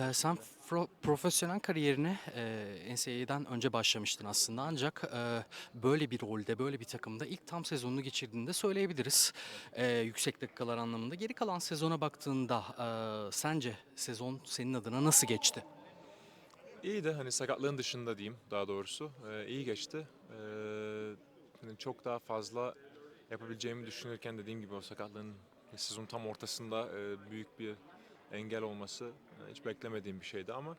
Ee, Sen profesyonel kariyerine e, NCAA'den önce başlamıştın aslında ancak e, böyle bir rolde, böyle bir takımda ilk tam sezonunu geçirdiğini de söyleyebiliriz. E, yüksek dakikalar anlamında. Geri kalan sezona baktığında e, sence sezon senin adına nasıl geçti? İyi de hani sakatlığın dışında diyeyim daha doğrusu. Ee, iyi geçti. Ee, hani çok daha fazla yapabileceğimi düşünürken dediğim gibi o sakatlığın sezon tam ortasında e, büyük bir engel olması e, hiç beklemediğim bir şeydi ama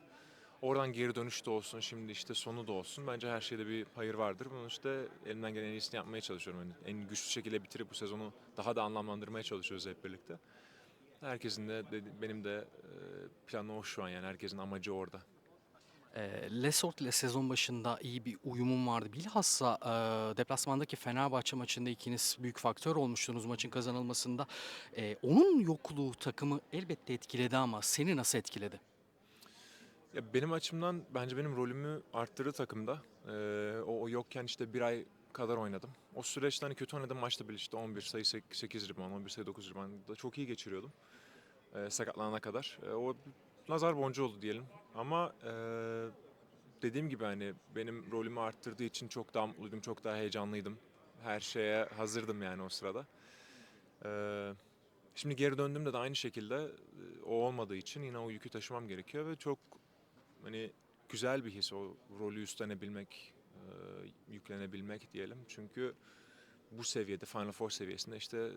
oradan geri dönüş de olsun şimdi işte sonu da olsun bence her şeyde bir hayır vardır. Bunun işte elimden gelen en iyisini yapmaya çalışıyorum. Yani en güçlü şekilde bitirip bu sezonu daha da anlamlandırmaya çalışıyoruz hep birlikte. Herkesin de benim de e, planı o şu an yani herkesin amacı orada. E, Lesort ile sezon başında iyi bir uyumun vardı. Bilhassa e, deplasmandaki Fenerbahçe maçında ikiniz büyük faktör olmuştunuz maçın kazanılmasında. E, onun yokluğu takımı elbette etkiledi ama seni nasıl etkiledi? Ya benim açımdan bence benim rolümü arttırdı takımda. Ee, o, o yokken işte bir ay kadar oynadım. O süreçte hani kötü oynadım maçta bile işte 11 sayı 8 rebound, 11 sayı 9 rebound da çok iyi geçiriyordum. Ee, sakatlanana kadar. Ee, o nazar boncuğu oldu diyelim. Ama e, dediğim gibi hani benim rolümü arttırdığı için çok daha mutluydum, çok daha heyecanlıydım. Her şeye hazırdım yani o sırada. Ee, şimdi geri döndüğümde de aynı şekilde e, o olmadığı için yine o yükü taşımam gerekiyor ve çok hani güzel bir his o rolü üstlenebilmek, e, yüklenebilmek diyelim. Çünkü bu seviyede Final Four seviyesinde işte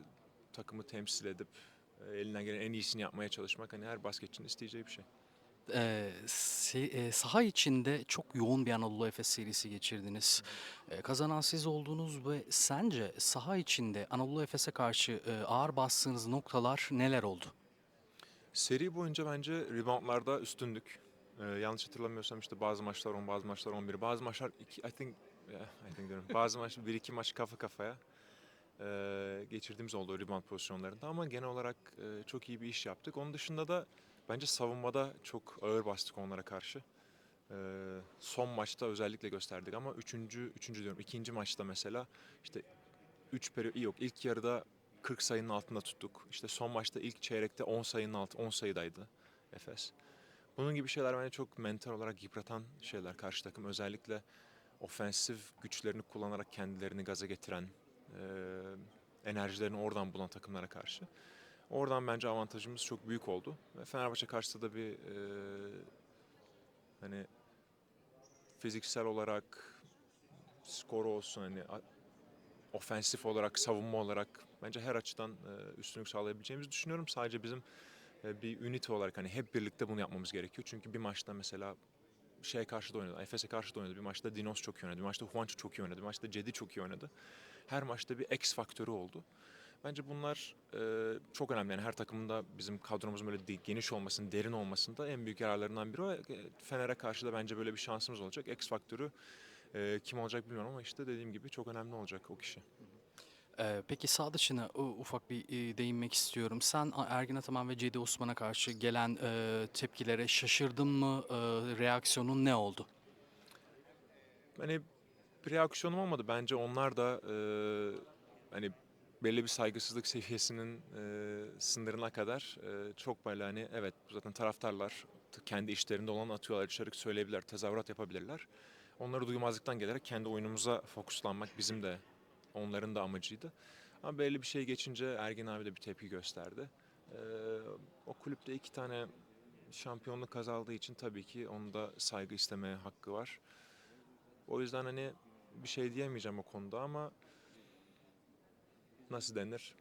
takımı temsil edip e, elinden gelen en iyisini yapmaya çalışmak hani her basketçinin isteyeceği bir şey. Ee, se- e, saha içinde çok yoğun bir Anadolu Efes serisi geçirdiniz. Ee, kazanan siz oldunuz ve sence saha içinde Anadolu Efes'e karşı e, ağır bastığınız noktalar neler oldu? Seri boyunca bence reboundlarda üstündük. Ee, yanlış hatırlamıyorsam işte bazı maçlar 10, bazı maçlar 11, bazı maçlar 2, I think, yeah, I think diyorum. Bazı maçlar 1-2 maç kafa kafaya e, geçirdiğimiz oldu rebound pozisyonlarında ama genel olarak e, çok iyi bir iş yaptık. Onun dışında da bence savunmada çok ağır bastık onlara karşı. Ee, son maçta özellikle gösterdik ama üçüncü, üçüncü diyorum ikinci maçta mesela işte 3 periyot yok ilk yarıda 40 sayının altında tuttuk. İşte son maçta ilk çeyrekte 10 sayının altı 10 sayıdaydı Efes. Bunun gibi şeyler bence çok mental olarak yıpratan şeyler karşı takım. Özellikle ofensif güçlerini kullanarak kendilerini gaza getiren, e, enerjilerini oradan bulan takımlara karşı. Oradan bence avantajımız çok büyük oldu. Ve Fenerbahçe karşısında da bir e, hani fiziksel olarak skor olsun hani ofensif olarak, savunma olarak bence her açıdan e, üstünlük sağlayabileceğimizi düşünüyorum. Sadece bizim e, bir ünite olarak hani hep birlikte bunu yapmamız gerekiyor. Çünkü bir maçta mesela şeye karşı da oynadı, Efes'e karşı da oynadı. Bir maçta Dinos çok iyi oynadı, bir maçta Juancho çok iyi oynadı, bir maçta Cedi çok iyi oynadı. Her maçta bir X faktörü oldu. Bence bunlar e, çok önemli. Yani her takımda bizim kadromuzun böyle geniş olmasının, derin olmasında en büyük yararlarından biri o. E, Fener'e karşı da bence böyle bir şansımız olacak. X faktörü e, kim olacak bilmiyorum ama işte dediğim gibi çok önemli olacak o kişi. Ee, peki sağ dışına ufak bir e, değinmek istiyorum. Sen Ergin Ataman ve Cedi Osman'a karşı gelen e, tepkilere şaşırdın mı? E, reaksiyonun ne oldu? Hani bir reaksiyonum olmadı. Bence onlar da e, hani belli bir saygısızlık seviyesinin e, sınırına kadar e, çok böyle hani evet zaten taraftarlar kendi işlerinde olan atıyorlar dışarı söyleyebilirler, tezahürat yapabilirler. Onları duymazlıktan gelerek kendi oyunumuza fokuslanmak bizim de onların da amacıydı. Ama belli bir şey geçince Ergin abi de bir tepki gösterdi. E, o kulüpte iki tane şampiyonluk kazandığı için tabii ki onun da saygı istemeye hakkı var. O yüzden hani bir şey diyemeyeceğim o konuda ama nasıl denir?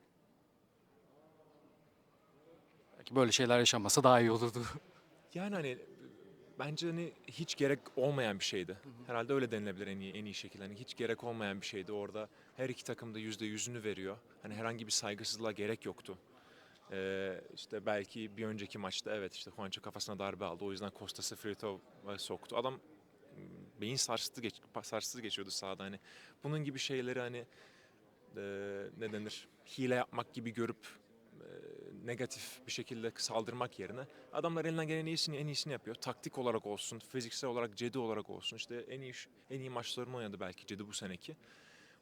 Belki böyle şeyler yaşanmasa daha iyi olurdu. Yani hani bence hani hiç gerek olmayan bir şeydi. Herhalde öyle denilebilir en iyi en iyi şekilde. Hani hiç gerek olmayan bir şeydi orada. Her iki takım da yüzde yüzünü veriyor. Hani herhangi bir saygısızlığa gerek yoktu. Ee, işte belki bir önceki maçta evet işte Juancho kafasına darbe aldı. O yüzden Kostas'ı free throw soktu. Adam m, beyin sarsıntı, geç, sarsıntı geçiyordu sahada. Hani bunun gibi şeyleri hani e, ne denir hile yapmak gibi görüp e, negatif bir şekilde saldırmak yerine adamlar elinden gelen en iyisini en iyisini yapıyor. Taktik olarak olsun, fiziksel olarak, cedi olarak olsun. İşte en iyi en iyi maçlarını oynadı belki cedi bu seneki.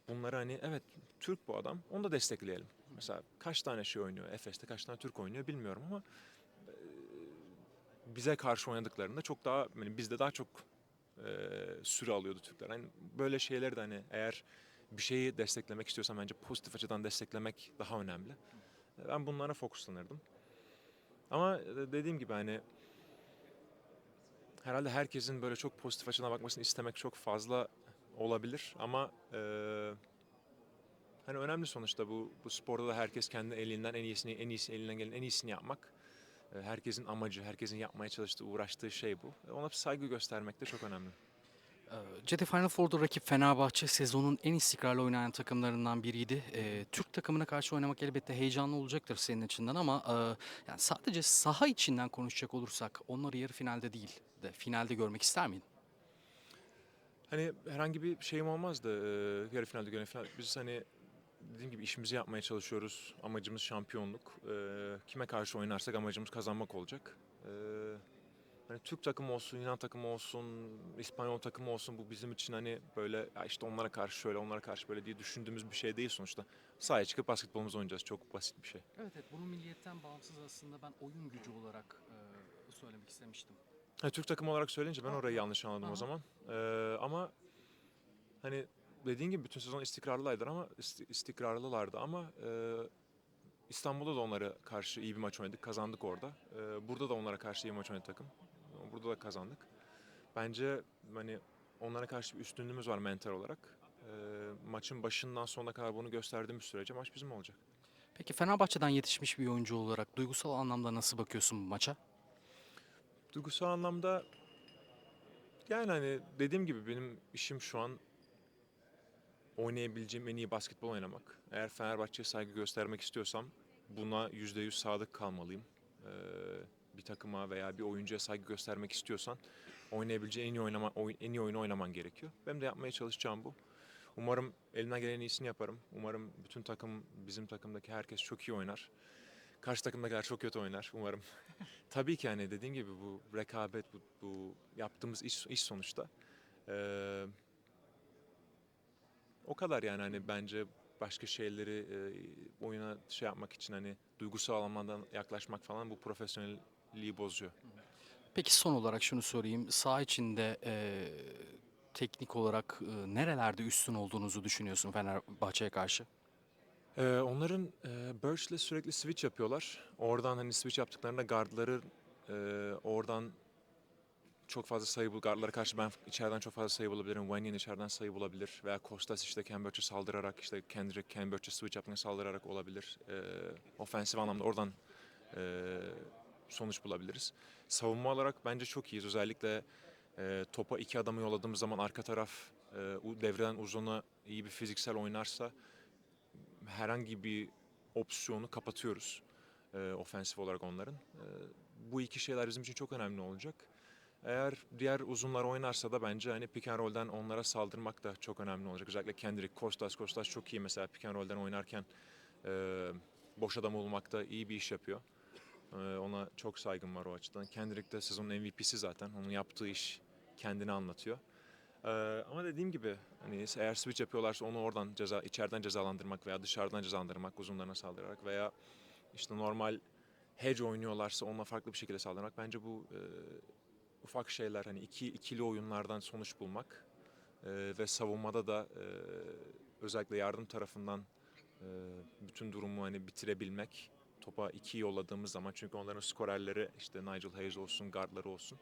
Bunları hani evet Türk bu adam. Onu da destekleyelim. Mesela kaç tane şey oynuyor Efes'te kaç tane Türk oynuyor bilmiyorum ama e, bize karşı oynadıklarında çok daha hani bizde daha çok e, süre alıyordu Türkler. Hani böyle şeyleri de hani eğer bir şeyi desteklemek istiyorsam bence pozitif açıdan desteklemek daha önemli. Ben bunlara fokuslanırdım. Ama e, dediğim gibi hani herhalde herkesin böyle çok pozitif açıdan bakmasını istemek çok fazla olabilir ama e, hani önemli sonuçta bu bu sporda da herkes kendi elinden en iyisini en iyisi elinden gelen en iyisini yapmak. E, herkesin amacı, herkesin yapmaya çalıştığı, uğraştığı şey bu. E, Ona saygı göstermek de çok önemli. Ee, Cedi Final Four'da rakip Fenerbahçe sezonun en istikrarlı oynayan takımlarından biriydi. Ee, Türk takımına karşı oynamak elbette heyecanlı olacaktır senin açından ama e, yani sadece saha içinden konuşacak olursak onları yarı finalde değil de finalde görmek ister miydin? Hani herhangi bir şeyim olmazdı e, yarı finalde göre final. Biz hani dediğim gibi işimizi yapmaya çalışıyoruz. Amacımız şampiyonluk. E, kime karşı oynarsak amacımız kazanmak olacak. E, hani Türk takımı olsun, Yunan takımı olsun, İspanyol takımı olsun bu bizim için hani böyle ya işte onlara karşı şöyle, onlara karşı böyle diye düşündüğümüz bir şey değil sonuçta. Sahaya çıkıp basketbolumuzu oynayacağız. Çok basit bir şey. Evet evet bunun milliyetten bağımsız aslında ben oyun gücü olarak e, söylemek istemiştim. Ha, Türk takımı olarak söyleyince ben orayı yanlış anladım Aha. o zaman. Ee, ama hani dediğin gibi bütün sezon istikrarlılardır ama isti- istikrarlılardı ama e, İstanbul'da da onlara karşı iyi bir maç oynadık, kazandık orada. Ee, burada da onlara karşı iyi bir maç oynadı takım. Burada da kazandık. Bence hani onlara karşı bir üstünlüğümüz var mental olarak. Ee, maçın başından sonuna kadar bunu gösterdiğimiz sürece maç bizim olacak. Peki Fenerbahçe'den yetişmiş bir oyuncu olarak duygusal anlamda nasıl bakıyorsun bu maça? Duygusal anlamda yani hani dediğim gibi benim işim şu an oynayabileceğim en iyi basketbol oynamak. Eğer Fenerbahçe'ye saygı göstermek istiyorsam buna %100 sadık kalmalıyım. Ee, bir takıma veya bir oyuncuya saygı göstermek istiyorsan oynayabileceğin en iyi, oynama, oy- en iyi oyunu oynaman gerekiyor. Benim de yapmaya çalışacağım bu. Umarım elimden gelen en iyisini yaparım. Umarım bütün takım, bizim takımdaki herkes çok iyi oynar. Karşı takımdakiler çok kötü oynar umarım. Tabii ki hani dediğin gibi bu rekabet, bu, bu yaptığımız iş, iş sonuçta. Ee, o kadar yani hani bence başka şeyleri e, oyuna şey yapmak için hani duygusal anlamdan yaklaşmak falan bu profesyonelliği bozuyor. Peki son olarak şunu sorayım. Saha içinde e, teknik olarak e, nerelerde üstün olduğunuzu düşünüyorsun Fenerbahçe'ye karşı? Ee, onların e, Birch'le sürekli switch yapıyorlar. Oradan hani switch yaptıklarında guardları e, oradan çok fazla sayı bul. Guardlara karşı ben içeriden çok fazla sayı bulabilirim. Wenyan içeriden sayı bulabilir. Veya Kostas işte Birch'e saldırarak işte Kendrick Ken Birch'e switch yapmaya saldırarak olabilir. E, ofensif anlamda oradan e, sonuç bulabiliriz. Savunma olarak bence çok iyiyiz. Özellikle e, topa iki adamı yolladığımız zaman arka taraf e, devreden uzuna iyi bir fiziksel oynarsa herhangi bir opsiyonu kapatıyoruz e, ofensif olarak onların. E, bu iki şeyler bizim için çok önemli olacak. Eğer diğer uzunlar oynarsa da bence hani pick and roll'den onlara saldırmak da çok önemli olacak. Özellikle Kendrick, Kostas, Kostas çok iyi mesela pick and roll'den oynarken e, boş adam olmakta iyi bir iş yapıyor. E, ona çok saygım var o açıdan. Kendrick de sezonun MVP'si zaten. Onun yaptığı iş kendini anlatıyor. Ee, ama dediğim gibi hani eğer switch yapıyorlarsa onu oradan ceza içeriden cezalandırmak veya dışarıdan cezalandırmak uzunlarına saldırarak veya işte normal hedge oynuyorlarsa onunla farklı bir şekilde saldırmak bence bu e, ufak şeyler hani iki ikili oyunlardan sonuç bulmak e, ve savunmada da e, özellikle yardım tarafından e, bütün durumu hani bitirebilmek topa iki yolladığımız zaman çünkü onların skorerleri işte Nigel Hayes olsun guardları olsun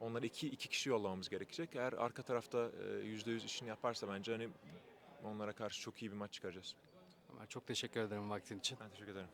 Onları iki, iki kişi yollamamız gerekecek. Eğer arka tarafta yüzde yüz işini yaparsa bence hani onlara karşı çok iyi bir maç çıkaracağız. Ömer çok teşekkür ederim vaktin için. Ben teşekkür ederim.